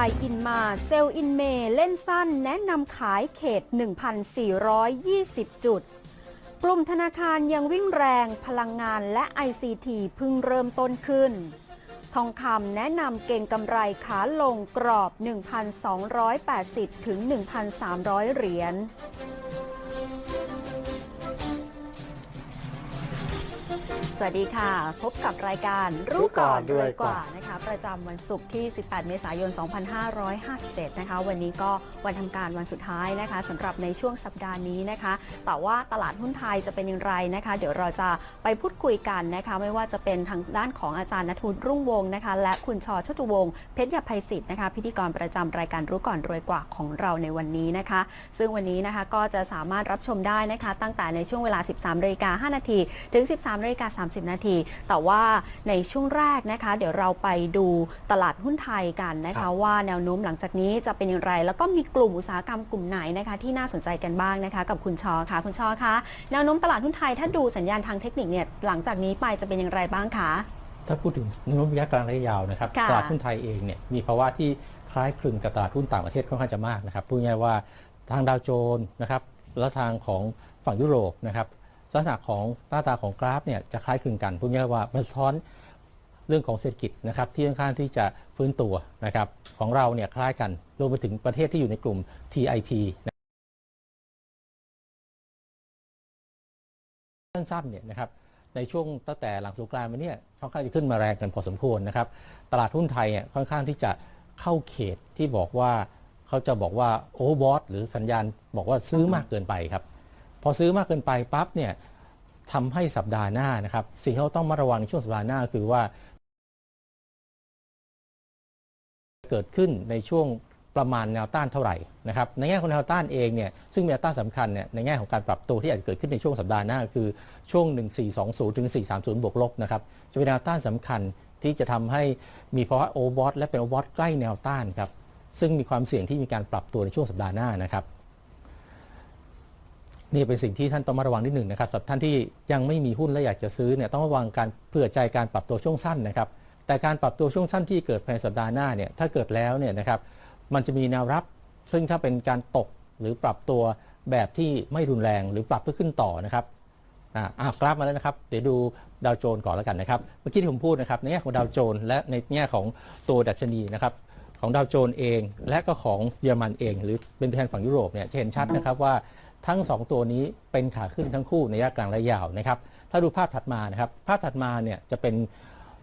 ายอินมาเซลอินเมเล่นสั้นแนะนำขายเขต 1,420 จุด กลุ่มธนาคารยังวิ่งแรงพลังงานและ ICT เพิ่งเริ่มต้นขึ้น ทองคำแนะนำเก่งกำไรขาลงกรอบ 1,280 ถึง 1,300 เหรียญ สวัสดีค่ะ พบกับรายการรู้ก่อนรวยกว่านะคะ ประจำวันศุกร์ที่ 18 เมษายน 2557 นะคะ วันนี้ก็วันทำการวันสุดท้ายนะคะสำหรับในช่วงสัปดาห์นี้นะคะ แต่ว่าตลาดหุ้นไทยจะเป็นอย่างไรนะคะ เดี๋ยวเราจะไปพูดคุยกันนะคะ ไม่ว่าจะเป็นทางด้านของอาจารย์นทุนรุ่งวงนะคะ และคุณชอชตุวงศ์เพชรยภัยศิษย์นะคะ พิธีกรประจำรายการรู้ก่อนรวยกว่าของเราในวันนี้นะคะ ซึ่งวันนี้นะคะก็จะสามารถรับชมได้นะคะ ตั้งแต่ในช่วงเวลา 13นาฬิกา5นาทีถึง 13นาฬิกา30 นาที แต่ว่าในช่วงแรกนะคะ เดี๋ยวเราไปดูตลาดหุ้นไทยกันนะครัคะบว่าแนวโน้มหลังจากนี้จะเป็นอย่างไร แล้วก็มีกลุ่มอุตสาหกรรมกลุ่มไหนนะคะ ที่น่าสนใจกันบ้างนะคะ กับคุณชอค่ะ คุณชอคะแนวโน้มตลาดหุ้นไทยถ้าดูสัญญาณทางเทคนิคเนี่ยหลังจากนี้ไปจะเป็นอย่างไรบ้างคะถ้าพูดถึงแนวโน้มระยะกลางระยะยาวนะครับค่ะตลาดหุ้นไทยเองเนี่ยมีภาวะที่คล้ายคลึงกับตลาดหุ้นต่างประเทศค่อนข้างจะมากนะครับพูดง่ายๆว่าทางดาวโจนส์นะครับและทางของฝั่งยุโรปนะครับ ลักษณะของหน้าตาของกราฟเนี่ยจะคล้ายคลึงกันพูดง่ายว่ามันสะท้อนเรื่องของเศรษฐกิจนะครับที่ค่อนข้างที่จะฟื้นตัวนะครับของเราเนี่ยคล้ายกันรวมไปถึงประเทศที่อยู่ในกลุ่ม TIP สั้นๆเนี่ยนะครับในช่วงตั้งแต่หลังสงกรานต์มาเนี่ยค่อนข้างจะขึ้นมาแรงกันพอสมควรนะครับ ตลาดหุ้นไทยเนี่ยค่อนข้างที่จะเข้าเขตที่บอกว่าเขาจะบอกว่าโอเวอร์บอทหรือสัญญาณบอกว่าซื้อมากเกินไปครับ พอซื้อมากเกินไปปั๊บเนี่ยทำให้สัปดาห์หน้านะครับ สิ่งที่เราต้องมาระวังในช่วงสัปดาห์หน้าคือว่า เกิดขึ้นในช่วงประมาณแนวต้านเท่าไหร่นะครับในแง่ของแนวต้านเองเนี่ยซึ่งมีแนวต้านสำคัญเนี่ยในแง่ของการปรับตัวที่อาจจะเกิดขึ้นในช่วงสัปดาห์หน้า คือช่วง 1420 ถึง 430 บวกลบนะครับจะเป็นแนวต้านสำคัญที่จะทำให้มีภาวะโอเวอร์บอทและเป็นโอเวอร์บอทใกล้แนวต้านครับซึ่งมีความเสี่ยงที่มีการปรับตัวในช่วงสัปดาห์หน้านะครับ นี่เป็นสิ่งที่ท่านต้องมาระวังนิดหนึ่งนะครับสำหรับท่านที่ยังไม่มีหุ้นและอยากจะซื้อเนี่ยต้องระวังการเผื่อใจการปรับตัวช่วงสั้นนะครับ แต่การปรับตัวช่วงสั้นที่เกิดภายในสัปดาห์หน้าเนี่ยถ้าเกิดแล้วเนี่ยนะครับมันจะมีแนวรับ ซึ่งถ้าเป็นการตกหรือปรับตัวแบบที่ไม่รุนแรงหรือปรับเพื่อขึ้นต่อนะครับอ่าอ่ากราฟมาแล้วนะครับ เดี๋ยวดูดาวโจนส์ก่อนแล้วกันนะครับ เมื่อกี้ที่ผมพูดนะครับในแง่ของดาวโจนส์และในแง่ของตัวดัชนีนะครับของดาวโจนส์เอง และก็ของเยอรมันเอง หรือเป็นแทนฝั่งยุโรปเนี่ยจะเห็นชัดนะครับว่า ทั้งสองตัวนี้เป็นขาขึ้นทั้งคู่ในระยะกลางและยาวนะครับ ถ้าดูภาพถัดมานะครับ ภาพถัดมาเนี่ยจะเป็น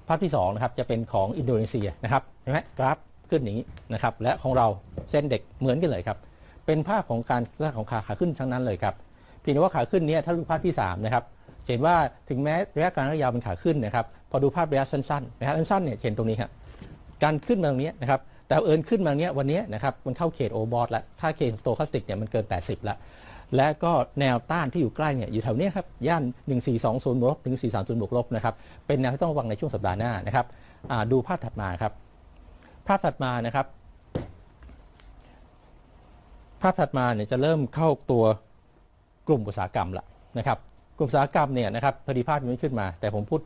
ภาพที่2นะครับจะเป็นของอินโดนีเซียนะครับเห็นไหมกราฟขึ้นอย่างนี้นะครับ และของเราเส้นเด็กเหมือนกันเลยครับ เป็นภาพของการเรื่องของขาขาขึ้นทั้งนั้นเลยครับเพียงแต่ว่าขาขึ้นนี้ถ้าดูภาพที่3นะครับเห็นว่าถึงแม้ระยะกลางระยะยาวเป็นขาขึ้นนะครับ พอดูภาพระยะสั้นๆนะครับสั้นๆเนี่ยเห็นตรงนี้ครับการขึ้นมาตรงนี้นะครับแต่เอิญขึ้นมาตรงนี้วันนี้นะครับมันเข้าเขตโอบอทแล้วค่าเขตสโตคัสติกเนี่ยมันเกิน 80 แล้ว และก็แนวต้านที่อยู่ใกล้เนี่ยอยู่แถวเนี้ยครับย่าน 1420บวกลบถึง430บวกลบนะครับเป็นแนวที่ต้องระวังในช่วงสัปดาห์หน้านะครับดูภาพถัดมาครับ ภาพถัดมานะครับ ภาพถัดมาเนี่ยจะเริ่มเข้าตัวกลุ่มอุตสาหกรรมละนะครับ กลุ่มอุตสาหกรรมเนี่ยนะครับพอดีภาพยังไม่ขึ้นมา แต่ผมพูด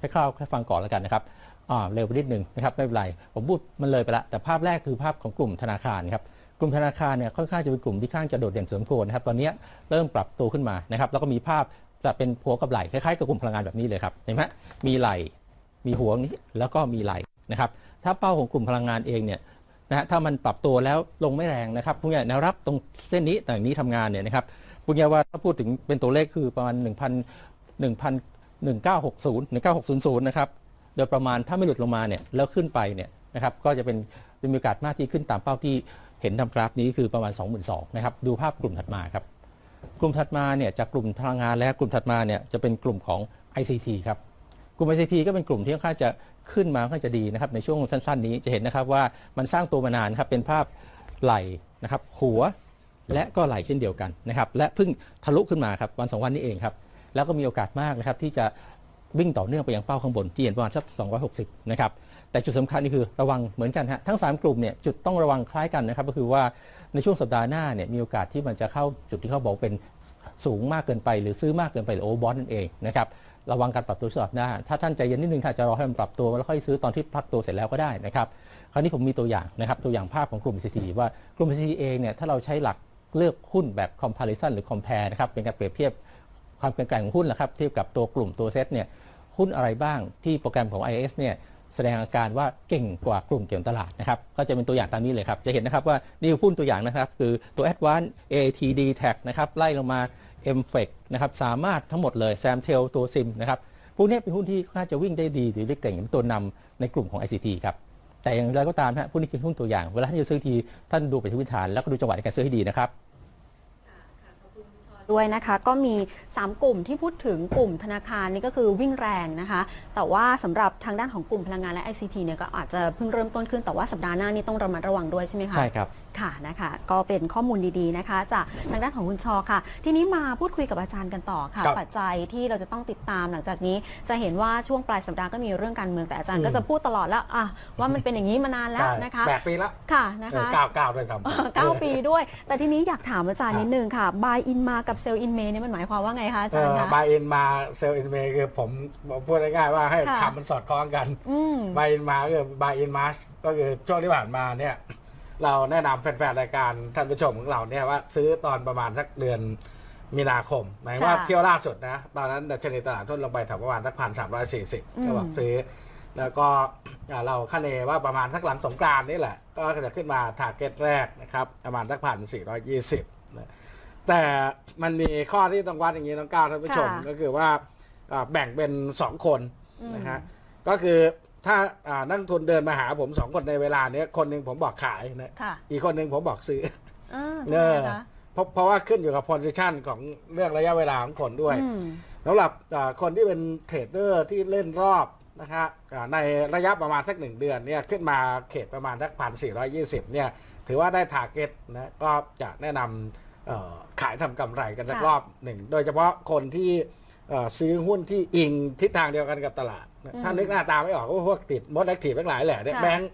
คร่าวๆให้ฟังก่อนแล้วกันนะครับอ่าเร็วไปนิดหนึ่งนะครับไม่เป็นไรผมพูดมันเลยไปละแต่ภาพแรกคือภาพของกลุ่มธนาคารครับ กลุ่มธนาคารเนี่ยค่อนข้างจะเป็นกลุ่มที่ข้างจะโดดเด่นสมควรนะครับตอนนี้เริ่มปรับตัวขึ้นมานะครับแล้วก็มีภาพจะเป็นหัวกับไหล่คล้ายๆกับกลุ่มพลังงานแบบนี้เลยครับเห็นไหมมีไหล่มีหัวนี้แล้วก็มีไหล่นะครับถ้าเป้าของกลุ่มพลังงานเองเนี่ยนะฮะถ้ามันปรับตัวแล้วลงไม่แรงนะครับพวกนี้แนวรับตรงเส้นนี้ต่างนี้ทำงานเนี่ยนะครับพวกนี้ว่าถ้าพูดถึงเป็นตัวเลขคือประมาณ 1 0 0 1 1 1960 1960นะครับโดยประมาณถ้าไม่หลุดลงมาเนี่ยแล้วขึ้นไปเนี่ยนะครับก็จะเป็นจะมีโอกาสมากที่ขึ้นตามเป้าที่ เห็นทำกราฟนี้คือประมาณ 22,000นะครับ ดูภาพกลุ่มถัดมาครับ กลุ่มถัดมาเนี่ยจากกลุ่มพลังงานและกลุ่มถัดมาเนี่ยจะเป็นกลุ่มของ ICT ครับ กลุ่ม ICT ก็เป็นกลุ่มที่ค่อนข้างจะขึ้นมาค่อนข้างจะดีนะครับในช่วงสั้น ๆ นี้จะเห็นนะครับว่ามันสร้างตัวมานานครับเป็นภาพไหลนะครับหัวและก็ไหลเช่นเดียวกันนะครับและเพิ่งทะลุขึ้นมาครับวันสองวันนี้เองครับแล้วก็มีโอกาสมากนะครับที่จะวิ่งต่อเนื่องไปยังเป้าข้างบนที่เห็นประมาณสัก260นะครับ แต่จุดสำคัญนี่คือระวังเหมือนกันฮะทั้ง 3 กลุ่มเนี่ยจุดต้องระวังคล้ายกันนะครับก็คือว่าในช่วงสัปดาห์หน้าเนี่ยมีโอกาสที่มันจะเข้าจุดที่เขาบอกเป็นสูงมากเกินไป หรือซื้อมากเกินไปหรือโอเวอร์บอทนั่นเองนะครับระวังการปรับตัวสลับหน้า ถ้าท่านใจเย็นนิดนึงถ้าจะรอให้มันปรับตัวแล้วค่อยซื้อตอนที่พักตัวเสร็จแล้วก็ได้นะครับคราวนี้ผมมีตัวอย่างนะครับตัวอย่างภาพของกลุ่ม CT ว่ากลุ่ม CT เองเนี่ยถ้าเราใช้หลักเลือกหุ้นแบบ comparison หรือ compare นะครับเป็นการเปรียบเทียบความแข็งแกร่งของหุ้นนะครับเทียบกับตัวกลุ่มตัวเซตเนี่ยหุ้นอะไรบ้างที่โปรแกรมของ IS เนี่ย แสดงอาการว่าเก่งกว่ากลุ่มเกี่ยวตลาดนะครับก็จะเป็นตัวอย่างตามนี้เลยครับ จะเห็นนะครับว่านี่คือหุ้นตัวอย่างนะครับ คือตัว Advance ATD Tag นะครับไล่ลงมา m f e c นะครับสามารถทั้งหมดเลย Sam t e l ตัวซิมนะครับพวกนี้เป็นหุ้นที่น่าจะวิ่งได้ดีหรือเรียกเก่งเป็นตัวนำในกลุ่มของ ICT ครับแต่อย่างไรก็ตามฮะพวกนี้คือหุ้นตัวอย่างเวลาท่านจะซื้อทีท่านดูไปที่พื้นฐานแล้วก็ดูจังหวะในการซื้อให้ดีนะครับ ด้วยนะคะ ก็มี 3 กลุ่มที่พูดถึงกลุ่มธนาคารนี่ก็คือวิ่งแรงนะคะ แต่ว่าสำหรับทางด้านของกลุ่มพลังงานและ ICT เนี่ยก็อาจจะเพิ่งเริ่มต้นขึ้นแต่ว่าสัปดาห์หน้านี่ต้องระมัดระวังด้วยใช่ไหมคะใช่ครับ ค่ะนะคะ ก็เป็นข้อมูลดีๆนะคะ จากทางด้านของคุณชอค่ะ ทีนี้มาพูดคุยกับอาจารย์กันต่อค่ะ ครับปัจจัยที่เราจะต้องติดตามหลังจากนี้ จะเห็นว่าช่วงปลายสัปดาห์ก็มีเรื่องการเมืองแต่อาจารย์อืมก็จะพูดตลอดแล้วอะว่ามันเป็นอย่างนี้มานานแล้วใช่นะคะ แปดปีแล้วค่ะนะคะ เก้าเก้าด้วยซ้ำเออเก้าปีด้วย แต่ทีนี้อยากถามอาจารย์ครับนิดนึงค่ะ buy in มากับ sell in May เนี่ยมันหมายความว่าไงคะอาจารย์คะ บายอินมาเซลอินเมคือผมพูดง่ายๆว่าให้ค่ะ คำมันสอดคล้องกันอืม บายอินมาก็คือบายอินมาก็คือช่วงที่ผ่านมาเนี่ย เราแนะนำแฟนๆรายการท่านผู้ชมของเราเนี่ยว่าซื้อตอนประมาณสักเดือนมีนาคม หมายว่าค่ะเที่ยวล่าสุดนะ ตอนนั้นดัชนีตลาดทุนลงไปถึงประมาณสักพันสามร้อยสี่สิบอืมก็บอกซื้อ แล้วก็อ่าเราคาดเนว่าประมาณสักหลังสงกรานต์นี่แหละ ก็จะขึ้นมาทาร์เก็ตแรกนะครับ ประมาณสักพันสี่ร้อยยี่สิบแต่มันมีข้อที่ต้องวัดอย่างนี้ต้องก้าวท่านผู้ชมค่ะก็คือว่าอ่าแบ่งเป็นสองคนอืมนะฮะก็คือ ถ้าอ่านักลงทุนเดินมาหาผมสองคนในเวลาเนี้ยคนหนึ่งผมบอกขายนะค่ะอีกคนหนึ่งผมบอกซื้ออ่าเออทำไมคะเพราะเพราะว่าขึ้นอยู่กับ position ของเรื่องระยะเวลาของคนด้วยอืมสำหรับอ่าคนที่เป็นเทรดเดอร์ที่เล่นรอบนะฮะอ่าในระยะประมาณสักหนึ่งเดือนเนี่ยขึ้นมาเขตประมาณสักพันสี่ร้อยี่สิบเนี่ยถือว่าได้ทาร์เก็ตนะก็จะแนะนำเอ่อขายทำกำไรกันสักค่ะรอบหนึ่ง โดยเฉพาะคนที่เอ่อซื้อหุ้นที่อิงทิศทางเดียวกันกับตลาดนะ ถ้านึกหน้าตาไม่ออกก็พวกติดมดแอคทีฟทั้งหลายแหละเนี่ยค่ะ แบงค์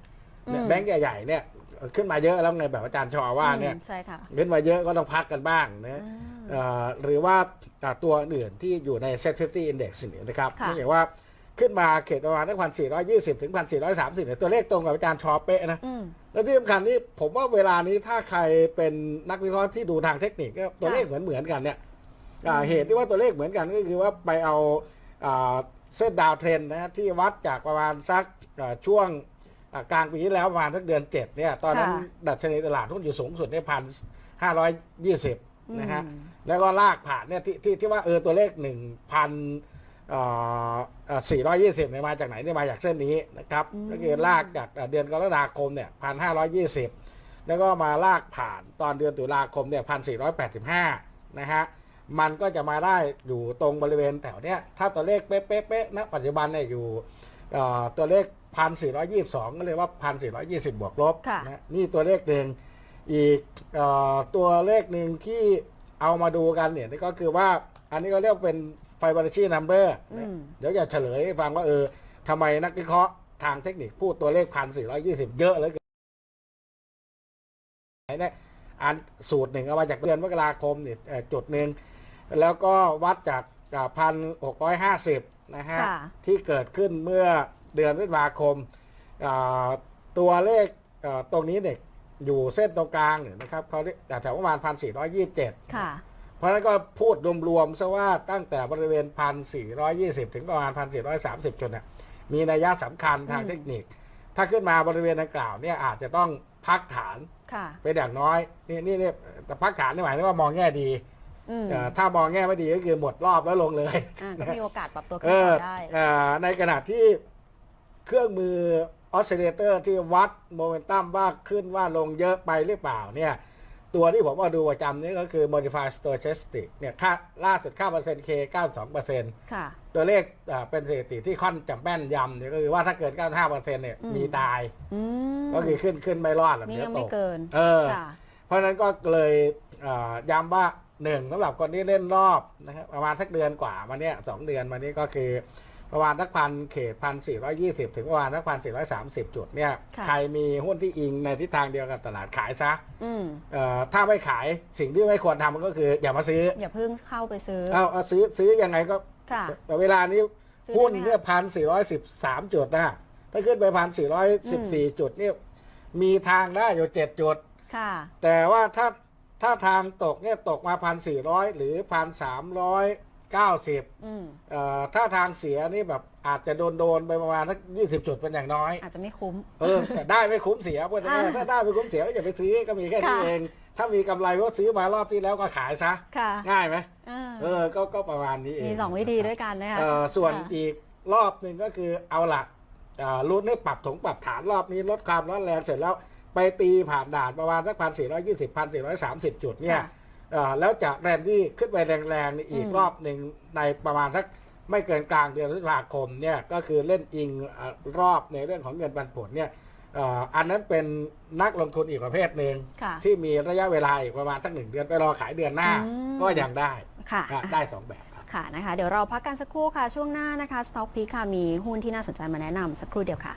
เนี่ยอืมแบงค์ใหญ่ๆเนี่ยขึ้นมาเยอะแล้วไงแบบอาจารย์ชอว่าเนี่ยอืมใช่ค่ะขึ้นมาเยอะก็ต้องพักกันบ้างนะอ่าเอ่อหรือว่าอ่าตัวอื่นที่อยู่ใน Set 50 Index เนี่ยนะครับค่ะ นี่อย่างว่าขึ้นมาเขตประมาณพันสี่ร้อยยี่สิบถึงพันสี่ร้อยสามสิบเนี่ยตัวเลขตรงกับอาจารย์ชอเป๊ะนะ อืม แล้วที่สำคัญนี่ผมว่าเวลานี้ถ้าใครเป็นนักวิเคราะห์ที่ดูทางเทคนิคเนี่ยตัวเลขเหมือนเหมือนๆกันเนี่ยอ่าอืมเหตุที่ว่าตัวเลขเหมือนกันก็คือว่าไปเอาอ่า เส้นดาวเทรนนะฮะที่วัดจากประมาณสักอ่าช่วงอ่ากลางปีที่แล้วประมาณสักเดือนเจ็ดเนี่ยตอนนั้นดัชนีตลาดหุ้นอยู่สูงสุดเนี่ยพันห้าร้อยยี่สิบนะฮะอืมแล้วก็ลากผ่านเนี่ยที่ที่ที่ว่าเออตัวเลขหนึ่งพันสี่ร้อยยี่สิบเนี่ยมาจากไหนเนี่ยมาจากเส้นนี้นะครับอืมก็คือลากจากเอ่อเดือนกรกฎาคมเนี่ยพันห้าร้อยยี่สิบแล้วก็มาลากผ่านตอนเดือนตุลาคมเนี่ยพันสี่ร้อยแปดสิบห้านะฮะ มันก็จะมาได้อยู่ตรงบริเวณแถวเนี้ย ถ้าตัวเลขเป๊ะๆๆณปัจจุบันเนี่ยอยู่เอ่อตัวเลขพันสี่ร้อยยี่สิบสองก็เลยว่าพันสี่ร้อยยี่สิบบวกลบค่ะนะนี่ตัวเลขหนึ่งอีกเออตัวเลขหนึ่งที่เอามาดูกันเนี่ยนี่ก็คือว่าอันนี้ก็เรียกเป็น Fibonacci number อืมเดี๋ยวจะเฉลยให้ฟังว่าเออทำไมนักวิเคราะห์ทางเทคนิคพูดตัวเลขพันสี่ร้อยี่สิบเยอะเหลยไหนเนี่ยอันสูตรหนึ่งเอามาจากเดือนมกราคมเนี่ยเอ่อจุดหนึ่ง แล้วก็วัดจากพันหกร้อยห้าสิบนะฮะค่ะที่เกิดขึ้นเมื่อเดือนพฤษภาคมอ่าตัวเลขเอ่อตรงนี้เนี่ยอยู่เส้นตรงกลางเนี่ยนะครับเขาเรียกแถวประมาณพันสี่ร้อยยี่สิบเจ็ดค่ะเพราะฉะนั้นก็พูดรวมๆซะว่าตั้งแต่บริเวณพันสี่ร้อยยี่สิบถึงประมาณพันสี่ร้อยสามสิบจุดเนี่ยมีนัยยะสำคัญทางอืมเทคนิค ถ้าขึ้นมาบริเวณดังกล่าวเนี่ยอาจจะต้องพักฐานค่ะเป็นอย่างน้อย นี่นี่นี่แต่พักฐานนี่หมายถึงว่ามองแง่ดี อืม เอ่อถ้ามองแง่ไม่ดีก็คือหมดรอบแล้วลงเลย อ่าก็มีโอกาสปรับตัวเอขึ้นอต่อได้ เอ่อในขณะที่เครื่องมือออสซิเลเตอร์ที่วัดโมเมนตัมว่าขึ้นว่าลงเยอะไปหรือเปล่าเนี่ยตัวที่ผมว่าดูประจำนี่ก็คือ modified stochastic เนี่ยค่าล่าสุดค่าเปอร์เซ็นต์ K 92เปอร์เซ็นต์ค่ะ ตัวเลขอ่าเป็นสถิติที่ค่อนจำแม่นยำเนี่ยก็คือว่าถ้าเกิน 95เปอร์เซ็นต์เนี่ยอืม มีตาย อืมก็คือขึ้นขึ้นไม่รอดหรอกนี่เดี๋ยยัวงตไม่กเกินเออ ค่ะ เพราะฉะนั้นก็เลยอ่าย้ำว่า หนึ่งสำหรับคนที่เล่นรอบนะครับประมาณสักเดือนกว่ามาเนี้ยสองเดือนมานี้ก็คือประมาณสักพันเขตพันสี่ร้อยี่สิบถึงประมาณสักพันสี่ร้อยสามสิบจุดเนี่ยค่ะใครมีหุ้นที่อิงในทิศทางเดียวกับตลาดขายซะอืมเอ่อถ้าไม่ขายสิ่งที่ไม่ควรทำมันก็คือ อย่ามาซื้อ อย่าเพิ่งเข้าไปซื้อเอาเอาซื้อซื้อยังไงก็ค่ะแต่เวลานี้ซื้อหุ้นได้ไหมคะเนี่ยพันสี่ร้อยสิบสามจุดนะฮะถ้าขึ้นไปพันสี่ร้อยสิบสี่จุดเนี่ยมีทางได้อยู่เจ็ดจุดค่ะแต่ว่าถ้า ถ้าทางตกเนี่ยตกมาพันสี่ร้อยหรือพันสามร้อยเก้าสิบอืมเอ่อถ้าทางเสียนี่แบบอาจจะโดนโดนๆไปประมาณสักยี่สิบจุดเป็นอย่างน้อย อาจจะไม่คุ้ม เออแต่ได้ไม่คุ้มเสียพูดง่ายอ่าๆถ้าได้ไม่คุ้มเสียก็อย่าไปซื้อก็มีแค่นี้ค่ะเอง ถ้ามีกำไรก็ซื้อมารอบที่แล้วก็ขายซะค่ะง่ายไหมอ่าเออก็ก็ประมาณนี้เอง มีสองวิธีด้วยกันนะคะเออส่วนค่ะอีกรอบหนึ่งก็คือเอาละอ่าลุ้นให้ปรับถงปรับฐานรอบนี้ลดความร้อนแรงเสร็จแล้ว ไปตีผ่านด่านประมาณสักพันสี่ร้อยยี่สิบพันสี่ร้อยสามสิบจุดเนี่ยค่ะเอ่อแล้วจะแรนดี้ขึ้นไปแรงๆนี่อีกอืมรอบหนึ่งในประมาณสักไม่เกินกลางเดือนพฤษภาคมเนี่ยก็คือเล่นอิงเอ่อรอบในเรื่องของเงินปันผลเนี่ยเอ่ออันนั้นเป็นนักลงทุนอีกประเภทหนึ่งค่ะที่มีระยะเวลาอีกประมาณสักหนึ่งเดือนไปรอขายเดือนหน้าอืมก็ยังได้ค่ะอะได้สองแบบครับค่ะนะคะเดี๋ยวเราพักกันสักครู่ค่ะช่วงหน้านะคะ Stock Peak ค่ะมีหุ้นที่น่าสนใจมาแนะนำสักครู่เดียวค่ะ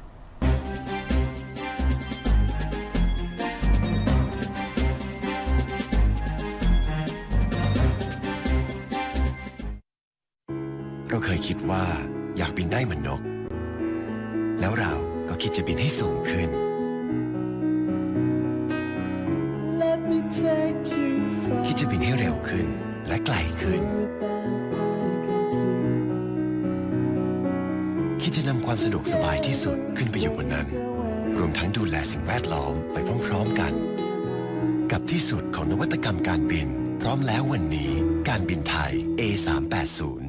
ว่าอยากบินได้เหมือนนก แล้วเราก็คิดจะบินให้สูงขึ้น Let me take you far คิดจะบินให้เร็วขึ้นและไกลขึ้น than I can see. คิดจะนำความสะดวกสบายที่สุดขึ้นไปอยู่บนนั้น รวมทั้งดูแลสิ่งแวดล้อมไปพร้อมๆกัน กับที่สุดของนวัตกรรมการบิน พร้อมแล้ววันนี้การบินไทย A380 ด้วย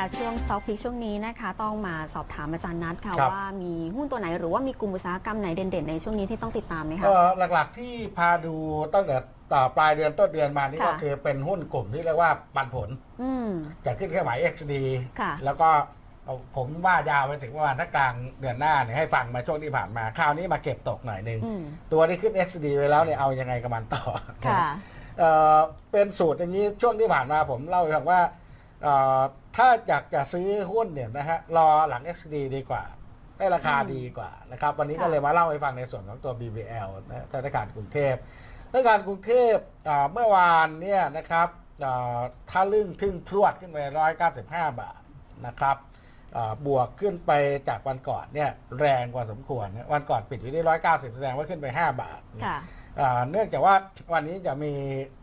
ค่ะช่วง Stock Peak ช่วงนี้นะคะ ต้องมาสอบถามอาจารย์นัทค่ะครับ ว่ามีหุ้นตัวไหนหรือว่ามีกลุ่มอุตสาหกรรมไหนเด่นๆในช่วงนี้ที่ต้องติดตามไหมคะ เอ่อหลักๆที่พาดูตั้งแต่ต่อปลายเดือนต้นเดือนมานี่ค่ะ ก็คือเป็นหุ้นกลุ่มที่เรียกว่าปันผลอืมจะขึ้นเครื่องหมาย XD ค่ะแล้วก็เอาผมว่ายาวไปถึงประมาณถ้ากลางเดือนหน้าเนี่ยให้ฟังมาช่วงที่ผ่านมาคราวนี้มาเก็บตกหน่อยหนึง อืมตัวที่ขึ้น XD ไว้แล้วเนี่ยเอายังไงกับมันต่อ ค่ะ เอ่อเป็นสูตรอย่างนี้ช่วงที่ผ่านมาผมเล่าให้ฟังว่าเอ่อ ถ้าอยากจะซื้อหุ้นเนี่ยนะฮะรอหลัง XD ดีกว่า ได้ราคาอืมดีกว่านะครับวันนี้ก็ค่ะเลยมาเล่าให้ฟังในส่วนของตัว BBL นะธนาคารกรุงเทพธนาคารกรุงเทพอ่าเมื่อวานเนี่ยนะครับอ่าถ้าลึ่งทึ่งพรวดขึ้นไป 195 บาทนะครับอ่าบวกขึ้นไปจากวันก่อนเนี่ยแรงกว่าสมควรนะวันก่อนปิดอยู่ที่ 190 แสดงว่าขึ้นไป 5 บาทค่ะอ่า เนื่องจากว่าวันนี้จะมี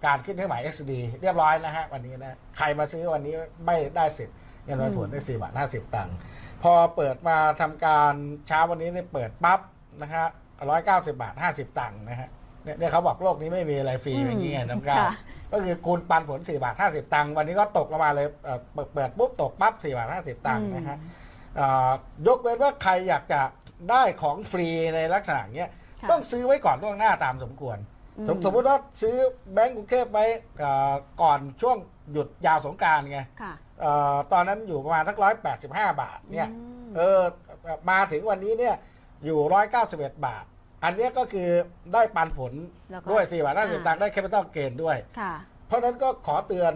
การขึ้นเครื่องหมาย XD เรียบร้อยนะฮะวันนี้นะใครมาซื้อวันนี้ไม่ได้สิทธิ์เงินปันผลได้4บาท50ตังค์พอเปิดมาทำการเช้าวันนี้เนี่ยเปิดปั๊บนะฮะ190บาท50ตังค์นะฮะเนี่ยเนี่ยเขาบอกโลกนี้ไม่มีอะไรฟรีอืมอย่างนี้ไงน้ำกาค่ะก็คือคูณปันผล4บาท50ตังค์วันนี้ก็ตกลงมาเลยเอ่อเปิดเปิดปุ๊บตกปั๊บ4บาท50ตังค์นะฮะอ่ายกเว้นว่าใครอยากจะได้ของฟรีในลักษณะเนี้ย ค่ะต้องซื้อไว้ก่อนล่วงหน้าตามสมควร อืมสมสมมติว่าซื้อแบงก์กรุงเทพไว้อ่าก่อนช่วงหยุดยาวสงกรารไงค่ะอ่าตอนนั้นอยู่ประมาณทักร้อยแปดสิบห้าบาทเนี่ย อืม เออมาถึงวันนี้เนี่ยอยู่ร้อยเก้าสิบเอ็ดบาท อันเนี้ยก็คือได้ปันผลแล้วก็ด้วยสี่บาทห้าสิบอ่า ตังค์ได้แคปิตอลเกนด้วย ค่ะ เพราะฉะนั้นก็ขอเตือน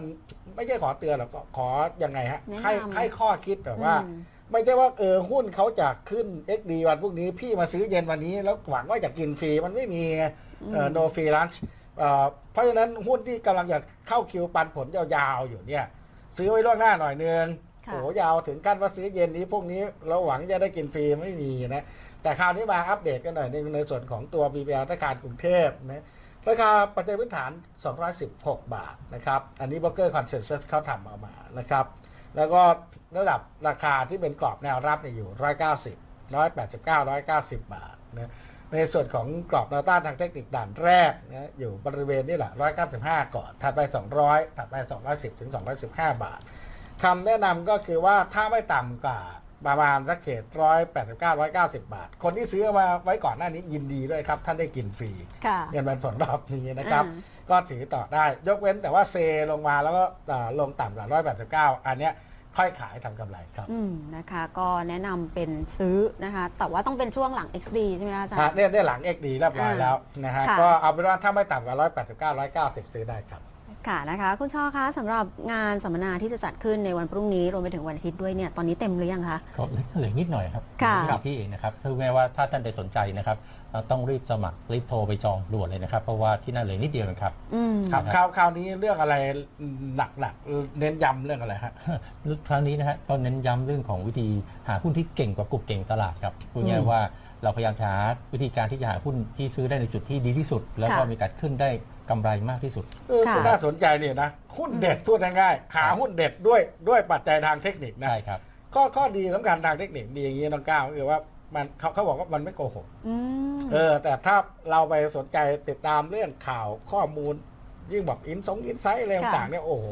ไม่ใช่ขอเตือนหรอกก็ขอยังไงฮะแนะนำให้ให้ข้อคิดแบบว่า อืม ไม่ใช่ว่าเออหุ้นเขาจะขึ้น XD วันพรุ่งนี้พี่มาซื้อเย็นวันนี้ แล้วหวังว่าจะกินฟรีมันไม่มีไงเออ no free lunch เอ่อเพราะฉะนั้นหุ้นที่กำลังจะเข้าคิวปันผลยาวๆอยู่เนี่ย ซื้อไว้ล่วงหน้าหน่อยนึงค่ะโอ้ยาวถึงขั้นว่าซื้อเย็นนี้พวกนี้เราหวังจะได้กินฟรีไม่มีนะแต่คราวนี้มาอัปเดตกันหน่อยในในส่วนของตัว BBL ธนาคารกรุงเทพนะราคาปัจจัยพื้นฐาน 216 บาทนะครับ อันนี้ Broker Consensus เขาทำเอามานะครับ แล้วก็ระดับราคาที่เป็นกรอบแนวรับเนี่ยอยู่ 190 189 190 บาทนะในส่วนของกรอบแนวต้านทางเทคนิคด่านแรกนะอยู่บริเวณนี่แหละ 195 ก่อน ถัดไป 200 ถัดไป 210 ถึง 215 บาทคำแนะนำก็คือว่าถ้าไม่ต่ำกว่าประมาณสักเขตร้อยแปดสิบเก้าร้อยเก้าสิบบาท คนที่ซื้อมาไว้ก่อนหน้านี้ยินดีด้วยครับ ท่านได้กินฟรีค่ะเงินปันผลรอบนี้นะครับอ่า ก็ถือต่อได้ ยกเว้นแต่ว่าเซลงมาแล้วก็เอ่อลงต่ำกว่าร้อยแปดสิบเก้าอันเนี้ยค่อยขายทำกำไรครับอืมนะคะ ก็แนะนำเป็นซื้อนะคะ แต่ว่าต้องเป็นช่วงหลัง XD ใช่ไหมคะอาจารฮะย์เนี่ยเนี่ยหลัง XD เรียบร้อยแล้วนะฮะค่ะก็เอาเป็นว่าถ้าไม่ต่ำกว่า 189 190 ซื้อได้ครับ ค่ะนะคะคุณช่อคะสำหรับงานสัมมนาที่จะจัดขึ้นในวันพรุ่งนี้รวมไปถึงวันอาทิตย์ด้วยเนี่ยตอนนี้เต็มหรือยังคะก็เหลือนิดหน่อยครับค่ะเหลือที่เองนะครับถ้าแม้ว่าถ้าท่านใดสนใจนะครับเอ่อต้องรีบสมัครรีบโทรไปจองด่วนเลยนะครับ เพราะว่าที่นั่นเหลือนิดเดียวเองครับอืมครับครับคราวคราวนี้เรื่องอะไรหนักๆเน้นย้ำเรื่องอะไรฮะครั้งนี้นะฮะก็เน้นย้ำเรื่องของวิธีหาหุ้นที่เก่งกว่ากลุ่มเก่งตลาดครับพูดง่ายอืมๆว่าเราพยายามหาวิธีการที่จะหาหุ้นที่ซื้อได้ในจุดที่ดีที่สุด แล้วก็ค่ะมีการขึ้นได้ กำไรมากที่สุด เออค่ะ น่าสนใจเนี่ยนะ หุ้นเด็ดพูดง่ายๆหาหุ้นเด็ดด้วยด้วยปัจจัยทางเทคนิคนะ ใช่ครับ ข้อข้อดีสำคัญทางเทคนิคดีอย่างนี้น้องก้าวคือว่ามันเขาเขาบอกว่ามันไม่โกหกอืม เออ แต่ถ้าเราไปสนใจติดตามเรื่องข่าวข้อมูล ยิ่งแบบอินสงอินไซต์อะไรค่ะ ต่างๆเนี่ยโอ้โห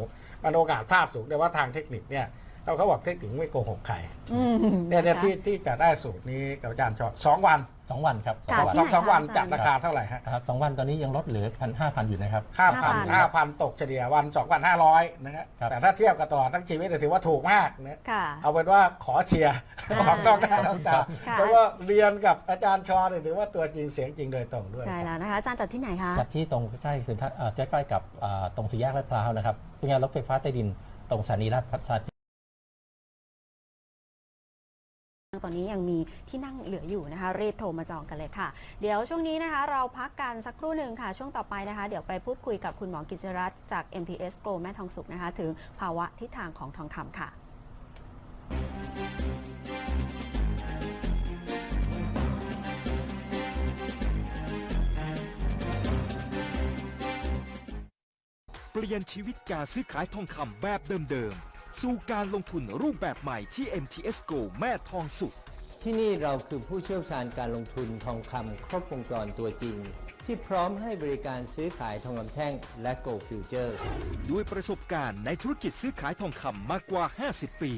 มันโอกาสพลาดสูงแต่ว่าทางเทคนิคเนี่ยเราเขาบอกเทคนิคไม่โกหกใครอืมเนี่ยเนี่ยะคะที่ที่จะได้สูตรนี้กับอาจารย์ชอสองวัน 2วันครับค่ะสองสวัอนงสองวันที่ไหนคะจัดราคาเท่าไหร่ฮะครับสองวันตอนนี้ยังลดเหลือพันห้าพันอยู่นะครับ ห้าพัน5,000ห้าพันตกเฉลี่ยวันสองพันห้าร้อยนะฮะครับ แต่ถ้าเทียบกับตลอดทั้งชีวิตเนี่ยถือว่าถูกมากนะค่ะ เอาเป็นว่าขอเชียร์อ่า ของนอกหน้าน้ำตาค่ะเพราะว่าเรียนกับอาจารย์ชอเนี่ยถือว่าตัวจริงเสียงจริงโดยตรงด้วย ใช่แล้วนะคะอาจารย์จัดที่ไหนคะ จัดที่ตรงใกล้ๆเซ็นทรัลเอ่อใกล้ๆกับเอ่อตรงสี่แยกลาดพร้าวนะครับเป็นงานรถไฟฟ้าใต้ดินตรงสถานีลาดพร้าว ตอนนี้ยังมีที่นั่งเหลืออยู่นะคะ รีบโทรมาจองกันเลยค่ะ เดี๋ยวช่วงนี้นะคะ เราพักกันสักครู่หนึ่งค่ะ ช่วงต่อไปนะคะ เดี๋ยวไปพูดคุยกับคุณหมอกิจรัตน์จาก MTS Pro แม่ทองสุขนะคะ ถึงภาวะทิศทางของทองคำค่ะเปลี่ยนชีวิตการซื้อขายทองคำแบบเดิมๆ สู่การลงทุนรูปแบบใหม่ที่ MTS GO แม่ทองสุข ที่นี่เราคือผู้เชี่ยวชาญการลงทุนทองคำครบวงจรตัวจริง ที่พร้อมให้บริการซื้อขายทองคำแท่งและ Gold Futures ด้วยประสบการณ์ในธุรกิจซื้อขายทองคำมากกว่า 50 ปี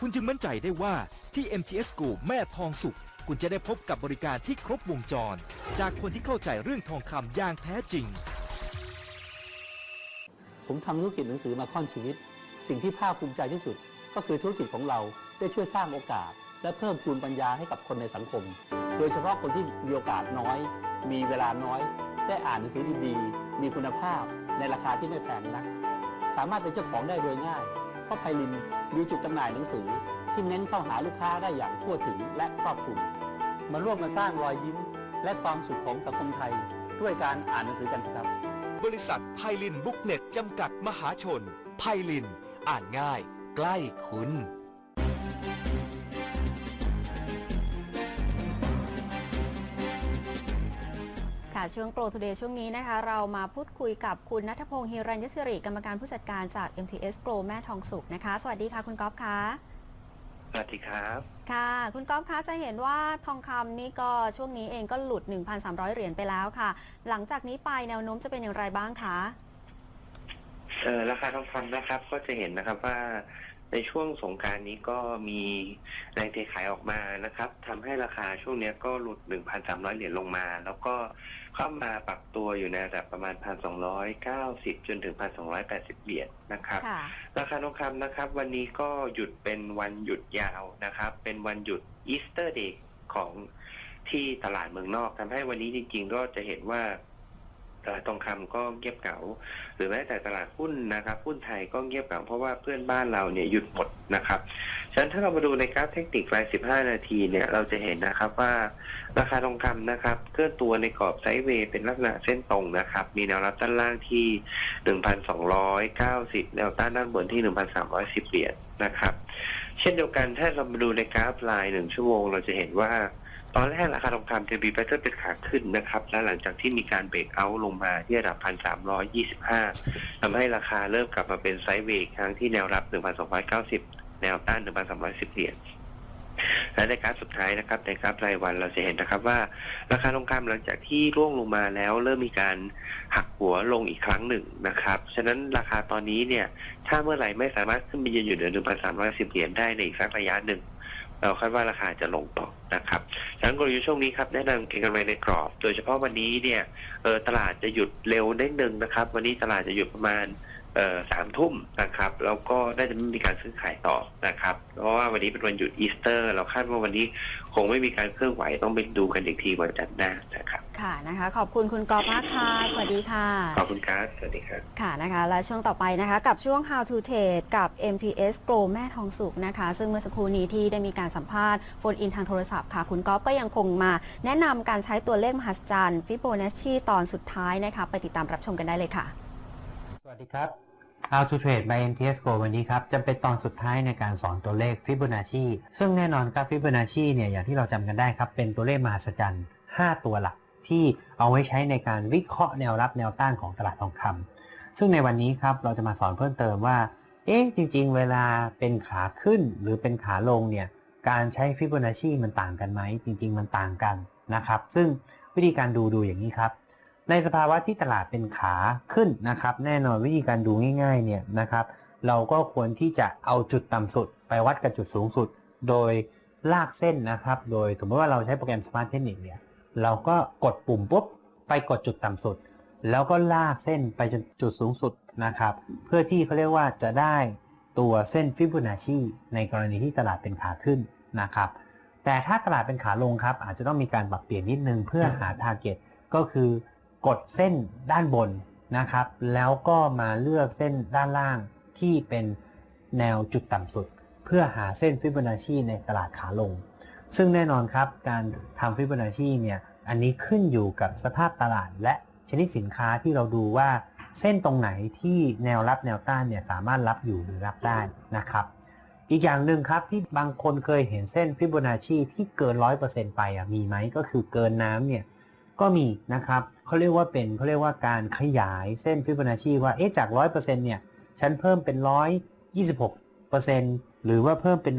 คุณจึงมั่นใจได้ว่าที่ MTS GO แม่ทองสุข คุณจะได้พบกับบริการที่ครบวงจร จากคนที่เข้าใจเรื่องทองคำอย่างแท้จริง ผมทำธุรกิจหนังสือมาค่อนชีวิต สิ่งที่ภาคภูมิใจที่สุด ก็คือธุรกิจของเราได้ช่วยสร้างโอกาส และเพิ่มพูนปัญญาให้กับคนในสังคม โดยเฉพาะคนที่มีโอกาสน้อย มีเวลาน้อย ได้อ่านหนังสือดีๆ มีคุณภาพในราคาที่ไม่แพงนัก สามารถเป็นเจ้าของได้โดยง่าย เพราะไพลินมีจุดจำหน่ายหนังสือ ที่เน้นเข้าหาลูกค้าได้อย่างทั่วถึงและครอบคลุมมาร่วมกันสร้างรอยยิ้ม และความสุขของสังคมไทย ด้วยการอ่านหนังสือกันครับ บริษัทไพลินบุ๊กเน็ตจำกัดมหาชนไพลิน อ่านง่าย ใกล้คุณ ค่ะช่วงโปร Today ช่วงนี้นะคะ เรามาพูดคุยกับคุณนัทพงศ์ฮิรัญยศิริกรรมการผู้จัดการจาก MTS Pro แม่ทองสุขนะคะ สวัสดีค่ะคุณก๊อฟคะสวัสดีครับ ค่ะ คุณก๊อฟคะจะเห็นว่าทองคำนี่ก็ช่วงนี้เองก็หลุด 1,300 เหรียญไปแล้วค่ะ หลังจากนี้ไปแนวโน้มจะเป็นอย่างไรบ้างคะ เออราคาทองคำนะครับ ก็จะเห็นนะครับว่าในช่วงสงกรารนี้ก็มีแรงเทขายออกมานะครับทำให้ราคาช่วงเนี้ยก็หลุด 1,300 เหรียญลงมา แล้วก็เข้ามาปรับตัวอยู่ในระดับประมาณ 1,290 จนถึง 1,280 เหรียญนะครับค่ะราคาทองคำนะครับ วันนี้ก็หยุดเป็นวันหยุดยาวนะครับ เป็นวันหยุดอีสเตอร์เดย์ของที่ตลาดเมืองนอกทำให้วันนี้จริงๆ ก็จะเห็นว่า ตลาดทองคำก็เงียบเหงาหรือแม้แต่ตลาดหุ้นนะครับหุ้นไทยก็เงียบเหงาเพราะว่าเพื่อนบ้านเราเนี่ยหยุดหมดนะครับฉะนั้นถ้าเรามาดูในกราฟเทคนิคราย 15 นาทีเนี่ยเราจะเห็นนะครับว่าราคาทองคำนะครับเคลื่อนตัวในกรอบไซด์เวย์เป็นลักษณะเส้นตรงนะครับ มีแนวรับด้านล่างที่ 1,290 แนวต้านด้านบนที่ 1,310 เหรียญนะครับ เช่นเดียวกันถ้าเรามาดูในกราฟลายหนึ่งชั่วโมง เราจะเห็นว่า ตอนแรกราคาทองคำจะมีแพทเทิร์นเป็นขาขึ้นนะครับ และหลังจากที่มีการเบรกเอาลงมาที่ระดับ 1,325ทำให้ราคาเริ่มกลับมาเป็นไซด์เวย์อีกครั้งที่แนวรับ 1,290 แนวต้าน 1,310 เหรียญและในกาฟสุดท้ายนะครับในกราฟรายวันเราจะเห็นนะครับว่า ราคาทองคำหลังจากที่ร่วงลงมาแล้วเริ่มมีการหักหัวลงอีกครั้งหนึ่งนะครับฉะนั้นราคาตอนนี้เนี่ยถ้าเมื่อไหร่ไม่สามารถขึ้นไปยืนอยู่เหนือ1,310 เหรียญได้ในอีกสักระยะหนึ่ง เราคาดว่าราคาจะลงต่อนะครับฉะนั้นกลยุทธ์ช่วงนี้ครับแนะนำเก็งกำไรในกรอบ โดยเฉพาะวันนี้เนี่ยออตลาดจะหยุดเร็วนิดนึงนะครับ วันนี้ตลาดจะหยุดประมาณ สามทุ่มนะครับแล้วก็น่าจะไม่มีการซื้อขายต่อนะครับ เพราะว่าวันนี้เป็นวันหยุดอีสเตอร์ เราคาดว่าวันนี้คงไม่มีการเคลื่อนไหวต้องไปดูกันอีกทีวันจันทร์หน้านะครับค่ะนะคะ ขอบคุณคุณกอล์ฟมากค่ะสวัสดีค่ะ ขอบคุณครับสวัสดีครับค่ะนะคะ และช่วงต่อไปนะคะ กับช่วง How to Trade กับ MTS Grow แม่ทองสุกนะคะ ซึ่งเมื่อสักครู่นี้ที่ได้มีการสัมภาษณ์โฟนอินทางโทรศัพท์ค่ะ คุณก๊อฟก็ยังคงมาแนะนำการใช้ตัวเลขมหัศจรรย์ฟิโบนัชชีตอนสุดท้ายนะคะ ไปติดตามรับชมกันได้เลยค่ะ สวัสดีครับ How to Trade by MTS Go วันนี้ครับจะเป็นตอนสุดท้ายในการสอนตัวเลข Fibonacci ซึ่งแน่นอนครับ Fibonacci เนี่ยอย่างที่เราจำกันได้ครับ เป็นตัวเลขมหัศจรรย์ 5 ตัวหลัก ที่เอาไว้ใช้ในการวิเคราะห์แนวรับแนวต้านของตลาดทองคำซึ่งในวันนี้ครับเราจะมาสอนเพิ่มเติมว่า เอ๊ะจริง ๆ เวลาเป็นขาขึ้นหรือเป็นขาลงเนี่ยการใช้ Fibonacci มันต่างกันไหมจริง ๆ มันต่างกันนะครับซึ่งวิธีการดูดูอย่างนี้ครับ ในสภาวะที่ตลาดเป็นขาขึ้นนะครับ แน่นอนวิธีการดูง่ายๆเนี่ยนะครับ เราก็ควรที่จะเอาจุดต่ำสุด ไปวัดกับจุดสูงสุด โดยลากเส้นนะครับ โดยสมมติว่าเราใช้โปรแกรม Smart Technique เนี่ยเราก็กดปุ่มปุ๊บไปกดจุดต่ำสุด แล้วก็ลากเส้นไปจนจุดสูงสุดนะครับ เพื่อที่เขาเรียกว่าจะได้ตัวเส้นฟิบูนาชีในกรณีที่ตลาดเป็นขาขึ้นนะครับ แต่ถ้าตลาดเป็นขาลงครับ อาจจะต้องมีการปรับเปลี่ยนนิดนึงเพื่อหา t a r g e t ก็คือ กดเส้นด้านบนนะครับ แล้วก็มาเลือกเส้นด้านล่างที่เป็นแนวจุดต่ำสุด เพื่อหาเส้นฟิบนาชีในตลาดขาลง ซึ่งแน่นอนครับการทำฟิบนาชีเนี่ยอันนี้ขึ้นอยู่กับสภาพตลาดและชนิดสินค้าที่เราดูว่าเส้นตรงไหนที่แนวรับแนวต้านเนี่ยสามารถรับอยู่หรือรับได้นะครับ อีกอย่างหนึ่งครับที่บางคนเคยเห็นเส้นฟิโบนัชชีที่เกิน 100%ไปอะมีไหมก็คือเกินน้ำเนี่ยก็มีนะครับ เขาเรียกว่าเป็นเขาเรียกว่าการขยายเส้นฟิโบนัชชีว่าเอ๊ะจาก100%เปอร์เซ็นเนี่ยฉันเพิ่มเป็น126%หกเปอร์เซ็นหรือว่าเพิ่มเป็น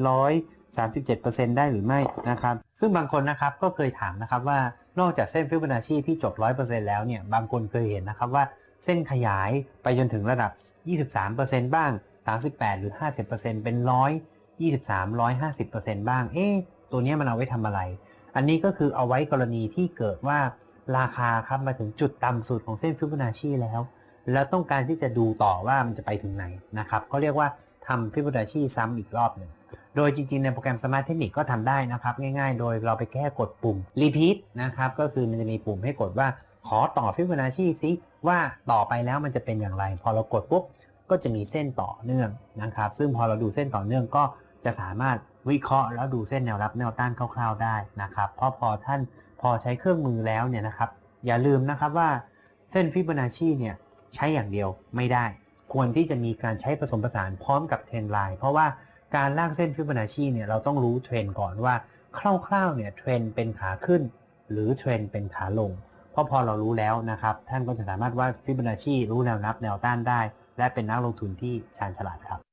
137%ได้หรือไม่นะครับ ซึ่งบางคนนะครับก็เคยถามนะครับว่านอกจากเส้นฟิโบนัชชีที่จบ100%แล้วเนี่ยบางคนเคยเห็นนะครับว่าเส้นขยายไปจนถึงระดับ 23%บ้าง 38 หรือ 50%เป็น100 23 150%บ้าง เอ๊ะ ตัวนี้มันเอาไว้ทำอะไร อันนี้ก็คือเอาไว้กรณีที่เกิดว่า ราคาครับมาถึงจุดต่ำสุดของเส้นฟิโบนัชชีแล้ว แล้วต้องการที่จะดูต่อว่ามันจะไปถึงไหนนะครับเขาเรียกว่าทำฟิโบนัชชีซ้ำอีกรอบหนึ่งโดยจริงๆ ในโปรแกรม Smart Technique ก็ทำได้นะครับ ง่ายๆ โดยเราไปแค่กดปุ่ม Repeat นะครับก็คือมันจะมีปุ่มให้กดว่าขอต่อฟิโบนัชชีซิว่าต่อไปแล้วมันจะเป็นอย่างไร พอเรากดปุ๊บก็จะมีเส้นต่อเนื่องนะครับ ซึ่งพอเราดูเส้นต่อเนื่องก็จะสามารถวิเคราะห์แล้วดูเส้นแนวรับแนวต้านคร่าวๆได้นะครับ เพราะพอท่าน พอใช้เครื่องมือแล้วเนี่ยนะครับอย่าลืมนะครับว่าเส้นฟิโบนัชชีเนี่ยใช้อย่างเดียวไม่ได้ ควรที่จะมีการใช้ผสมผสานพร้อมกับเทรนไลน์เพราะว่าการลากเส้นฟิโบนัชชีเนี่ยเราต้องรู้เทรนก่อนว่าคร่าวๆเนี่ยเทรนเป็นขาขึ้น หรือเทรนเป็นขาลงเพราะพอเรารู้แล้วนะครับ ท่านก็จะสามารถว่าฟิโบนัชชีรู้แนวรับแนวต้านได้ และเป็นนักลงทุนที่ชาญฉลาดครับ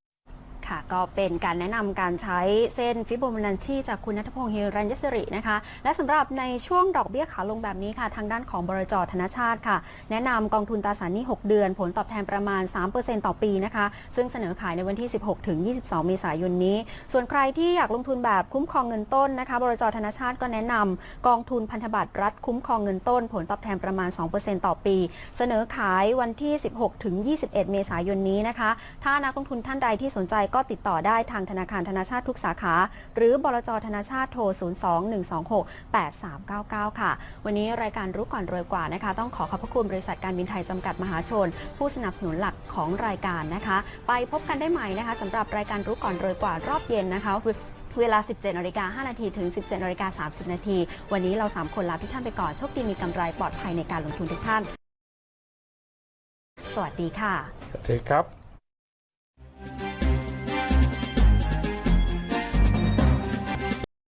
ค่ะ ก็เป็นการแนะนำการใช้เส้นฟิโบนัชชีจากคุณนัทพงศ์ฮิรัญยศิรินะคะ และสำหรับในช่วงดอกเบี้ยขาลงแบบนี้ค่ะ ทางด้านของบริจอธนชาติค่ะ แนะนำกองทุนตราสารหนี้ 6 เดือน ผลตอบแทนประมาณ 3%ต่อปีนะคะ ซึ่งเสนอขายในวันที่ 16 ถึง 22 เมษายนนี้ ส่วนใครที่อยากลงทุนแบบคุ้มครองเงินต้นนะคะบริจอธนชาติก็แนะนำกองทุนพันธบัตรรัฐคุ้มครองเงินต้น ผลตอบแทนประมาณ 2%ต่อปี เสนอขายวันที่ 16 ถึง 21 เมษายนนี้นะคะ ถ้านักลงทุนท่านใดที่สนใจก็ติดต่อได้ทางธนาคารธนาชาติทุกสาขา หรือบลจธนาชาติโทร 02-126-8399 ค่ะ วันนี้รายการรู้ก่อนรวยกว่านะคะ ต้องขอขอบพระคุณบริษัทการบินไทยจำกัดมหาชน ผู้สนับสนุนหลักของรายการนะคะ ไปพบกันได้ใหม่นะคะสำหรับรายการรู้ก่อนรวยกว่ารอบเย็นนะคะเวลา 17นาฬิกา5นาทีถึง 17นาฬิกา30 นาที วันนี้เรา 3 คนลาทุกท่านไปก่อน โชคดีมีกำไรปลอดภัยในการลงทุนทุกท่าน สวัสดีค่ะ สวัสดีครับ